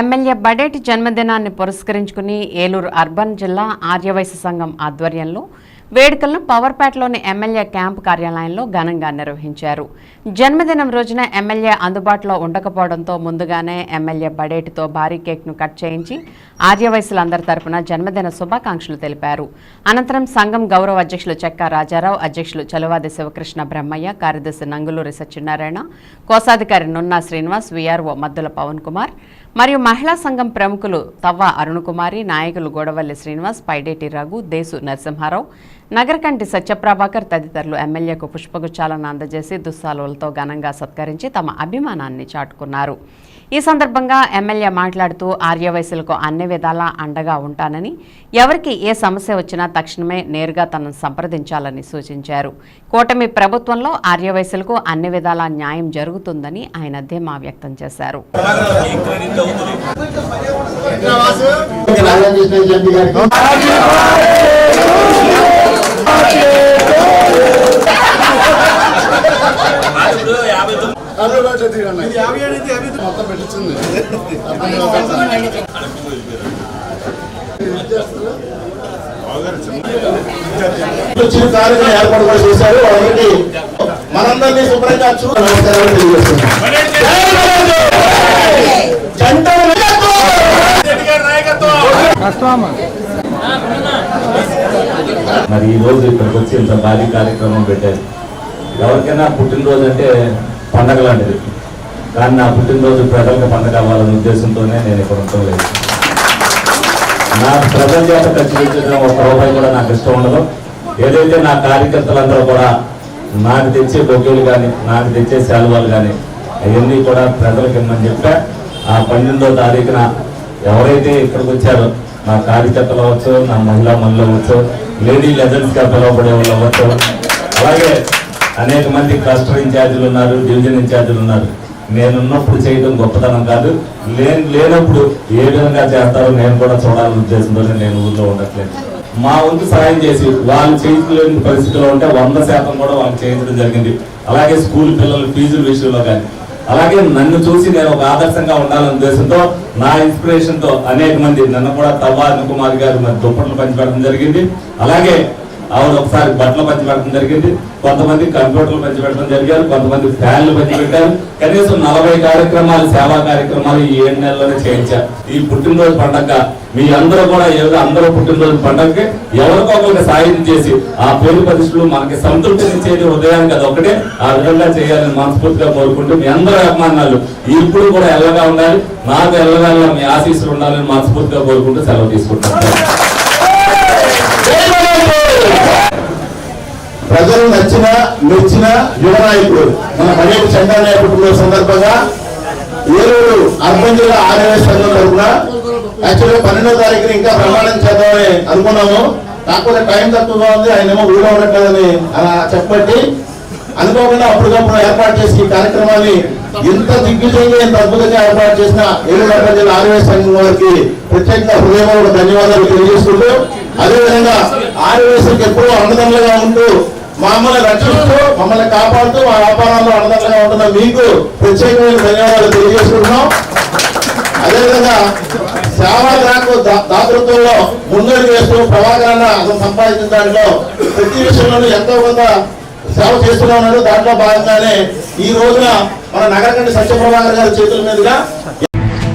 MLA Badeti జన్మదినాన్ని పురస్కరించుకుని Eluru urban జిల్లా ఆర్యవైశ్య సంఘం ఆధ్వర్యంలో వేడుకలను పవర్పేటలోని ఎమ్మెల్యే క్యాంపు కార్యాలయంలో ఘనంగా నిర్వహించారు. జన్మదినం రోజున ఎమ్మెల్యే అందుబాటులో ఉండకపోవడంతో ముందుగానే ఎమ్మెల్యే బడేటితో భారీ కేక్ను కట్ చేయించి ఆర్యవయసులందరి తరపున జన్మదిన శుభాకాంక్షలు తెలిపారు. అనంతరం సంఘం గౌరవ అధ్యక్షులు చెక్కా రాజారావు అధ్యక్షులు చలువాది శివకృష్ణ బ్రహ్మయ్య కార్యదర్శి నంగులూరి సత్యనారాయణ కోశాధికారి నున్నా శ్రీనివాస్ వీఆర్ఓ మద్దుల పవన్ కుమార్ మరియు మహిళా సంఘం ప్రముఖులు తవ్వ అరుణకుమారి నాయకులు గోడవల్లి శ్రీనివాస్ పైడేటి రఘు దేశు నరసింహారావు నగరకంటి సత్యప్రభాకర్ తదితరులు ఎమ్మెల్యేకు పుష్పగుచ్చాలను అందజేసి దుస్సాలులతో ఘనంగా సత్కరించి తమ అభిమానాన్ని చాటుకున్నారు. ఈ సందర్భంగా ఎమ్మెల్యే మాట్లాడుతూ ఆర్యవయసులకు అన్ని విధాలా అండగా ఉంటానని ఎవరికి ఏ సమస్య వచ్చినా తక్షణమే నేరుగా తనను సంప్రదించాలని సూచించారు. కూటమి ప్రభుత్వంలో ఆర్యవయసులకు అన్ని విధాలా న్యాయం జరుగుతుందని ఆయన ధీమా వ్యక్తం చేశారు. గారికి మొత్తం పెట్టించింది. వచ్చిన కార్యక్రమం ఏర్పాటు కూడా చేశారు. వాళ్ళకి మనందరినీ శుభ్రంగా చూ నమస్కారాలు తెలియజేస్తున్నాం జంట మరి ఈ రోజు ఇక్కడికి వచ్చి ఇంత భారీ కార్యక్రమం పెట్టారు. ఎవరికైనా పుట్టినరోజు అంటే పండగ లాంటిది. కానీ నా పుట్టినరోజు ప్రజలకు పండగ అవ్వాలనే ఉద్దేశంతోనే నేను ఇక్కడ ఉండటం లేదు. నా ప్రజల చేత ఖర్చు పెట్టడం ఒక రూపాయి కూడా నాకు ఇష్టం ఉండదు. ఏదైతే నా కార్యకర్తలందరూ కూడా నాకు తెచ్చే బొగ్గులు కానీ నాకు తెచ్చే శాలువాలు కానీ అవన్నీ కూడా ప్రజలకు ఇమ్మని చెప్పా. ఆ పన్నెండో తారీఖున ఎవరైతే ఇక్కడికి వచ్చారో నా కార్యకర్తలు అవ్వచ్చు నా మహిళా మనులు అవ్వచ్చు లేడీ లెజెండ్స్గా పిలువబడే వాళ్ళు అవ్వచ్చు అలాగే అనేక మంది క్లస్టర్ ఇన్ఛార్జీలు ఉన్నారు డివిజన్ ఇన్ఛార్జీలు ఉన్నారు. నేనున్నప్పుడు చేయడం గొప్పతనం కాదు. నేను లేనప్పుడు ఏ విధంగా చేస్తారో నేను కూడా చూడాలని ఉద్దేశంతో నేను ఊళ్ళో ఉండట్లేదు. మా వంతు సహాయం చేసి వాళ్ళు చేయలేని పరిస్థితిలో ఉంటే వంద శాతం కూడా వాళ్ళు చేయించడం జరిగింది. అలాగే స్కూల్ పిల్లల ఫీజుల విషయంలో కానీ. అలాగే నన్ను చూసి నేను ఒక ఆదర్శంగా ఉండాలనే ఉద్దేశంతో నా ఇన్స్పిరేషన్తో అనేక మంది నన్ను కూడా తవ్వ కుమార్ గారు మరి దుప్పట్లు పంచిపెట్టడం జరిగింది. అలాగే ఆవిడ ఒకసారి బట్టలు పంచిపెట్టడం జరిగింది. కొంతమంది కంప్యూటర్లు పంచిపెట్టడం జరిగారు కొంతమంది ఫ్యాన్లు పంచిపెట్టారు కనీసం నలభై కార్యక్రమాలు సేవా కార్యక్రమాలు ఈ ఏడు నెలలోనే చేయించారు. ఈ పుట్టినరోజు పండగ మీ అందరూ కూడా ఏదో అందరూ పుట్టినరోజు పండగకి ఎవరికో ఒకరికి సాయం చేసి ఆ పేరు ప్రతిష్టలు మనకి సంతృప్తినిచ్చేది ఉదయానికి అది ఒకటే. ఆ విధంగా చేయాలని మనస్ఫూర్తిగా కోరుకుంటూ మీ అందరూ అభిమానాలు ఇప్పుడు కూడా ఎల్లగా ఉండాలి. నాకు ఎల్లగా మీ ఆశీస్సులు ఉండాలని మనస్ఫూర్తిగా కోరుకుంటూ సెలవు తీసుకుంటాను ప్రజలు నచ్చిన మెచ్చిన యువ నాయకుడు మన మరేటి చంద్ర నాయకుడు సందర్భంగా ఏలూరు అర్బన్ జిల్లా ఆర్ఎస్ సంఘం తరఫున యాక్చువల్గా పన్నెండో తారీఖున ఇంకా ప్రమాణం చేద్దామని అనుకున్నాము. కాకపోతే టైం తక్కువగా ఉంది ఆయన ఏమో ఊళ్ళో ఉండట్లేదని అలా చెప్పబట్టి అనుకోకుండా అప్పటికప్పుడు ఏర్పాటు చేసి ఈ కార్యక్రమాన్ని ఇంత దిగ్విజయంగా ఇంత అద్భుతంగా ఏర్పాటు చేసిన ఏలూరు అర్బన్ జిల్లా ఆర్ఎస్ సంఘం వారికి ప్రత్యేకంగా హృదయపూర్వక ధన్యవాదాలు తెలియజేసుకుంటూ అదేవిధంగా ఆర్ఎస్కి ఎప్పుడూ అన్నదమ్ములుగా ఉంటూ మమ్మల్ని రక్షిస్తూ మమ్మల్ని కాపాడుతూ మా వ్యాపారాల్లో అందంగా ఉంటున్న మీకు ప్రత్యేకమైన ధన్యవాదాలు తెలియజేసుకుంటున్నాం. అదేవిధంగా సేవా దాకు దాతృత్వంలో ముందడుగు వేస్తూ ప్రభాకరణ అతను సంపాదించిన దాంట్లో ప్రతి విషయంలోనూ ఎంతో కొంత సేవ చేస్తూనే ఉన్నాడు. దాంట్లో భాగంగానే ఈ రోజున మన నగరకండి సత్యప్రభాకర్ గారి చేతుల మీదుగా